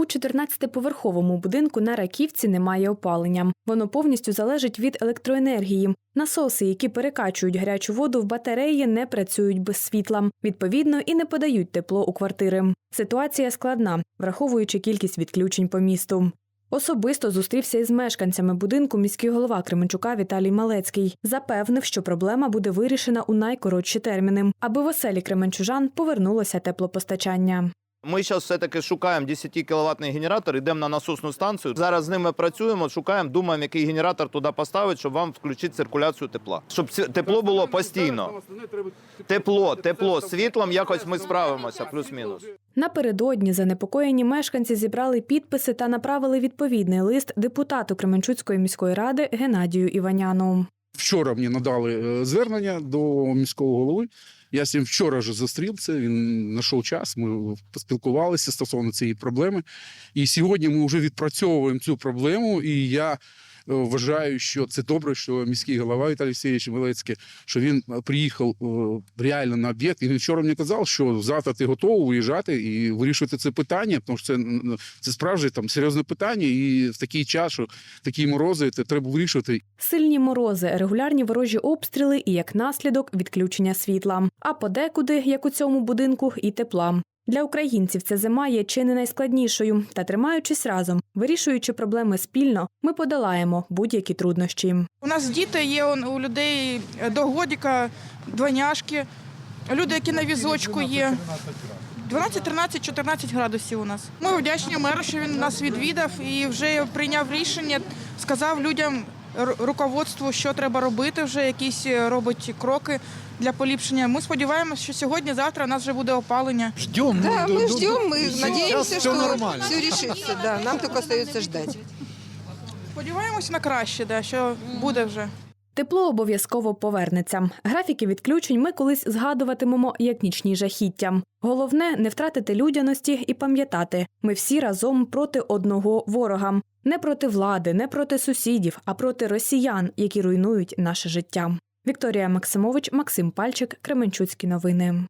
У 14-поверховому будинку на Раківці немає опалення. Воно повністю залежить від електроенергії. Насоси, які перекачують гарячу воду в батареї, не працюють без світла. Відповідно, і не подають тепло у квартири. Ситуація складна, враховуючи кількість відключень по місту. Особисто зустрівся із мешканцями будинку міський голова Кременчука Віталій Малецький. Запевнив, що проблема буде вирішена у найкоротші терміни, аби в оселі кременчужан повернулося теплопостачання. Ми зараз все-таки шукаємо 10 кіловатний генератор, йдемо на насосну станцію. Зараз з ними працюємо, шукаємо, думаємо, який генератор туди поставити, щоб вам включити циркуляцію тепла. Щоб тепло було постійно. Тепло, тепло, світлом якось ми справимося, плюс-мінус. Напередодні занепокоєні мешканці зібрали підписи та направили відповідний лист депутату Кременчуцької міської ради Геннадію Іваняну. Вчора мені надали е, звернення до міського голови. Я з ним вчора вже зустрівся. Він знайшов час. Ми поспілкувалися стосовно цієї проблеми. І сьогодні ми вже відпрацьовуємо цю проблему. І я вважаю, що це добре, що міський голова Віталій Сергійович Милецький, що він е, приїхав е, реально на об'єкт. І він вчора мені казав, що завтра ти готовий виїжджати і вирішувати це питання, тому що це, це справді там серйозне питання. І в такий час, що такі морози, це треба вирішувати. Сильні морози, регулярні ворожі обстріли і як наслідок відключення світла. А подекуди, як у цьому будинку, і тепла. Для українців ця зима є чи не найскладнішою, та тримаючись разом, вирішуючи проблеми спільно, ми подолаємо будь-які труднощі. У нас діти є у людей до годіка, двойняшки, люди, які на візочку є. 12, 13, 14 градусів у нас. Ми вдячні меру, що він нас відвідав і вже прийняв рішення, сказав людям руководству, що треба робити, вже якісь е, робить кроки для поліпшення. Ми сподіваємося, що сьогодні-завтра у нас вже буде опалення. Ждем. Да, ну, мы ну, ждем, ну, мы сейчас надеемся, всё что нормально. все решится. Да, нам только остается ждать. Сподіваємося на краще, да, що буде вже. Тепло обов'язково повернеться. Графіки відключень ми колись згадуватимемо як нічні жахіття. Головне не втратити людяності і пам'ятати, ми всі разом проти одного ворога, не проти влади, не проти сусідів, а проти росіян, які руйнують наше життя. Вікторія Максимович, Максим Пальчик, Кременчуцькі новини.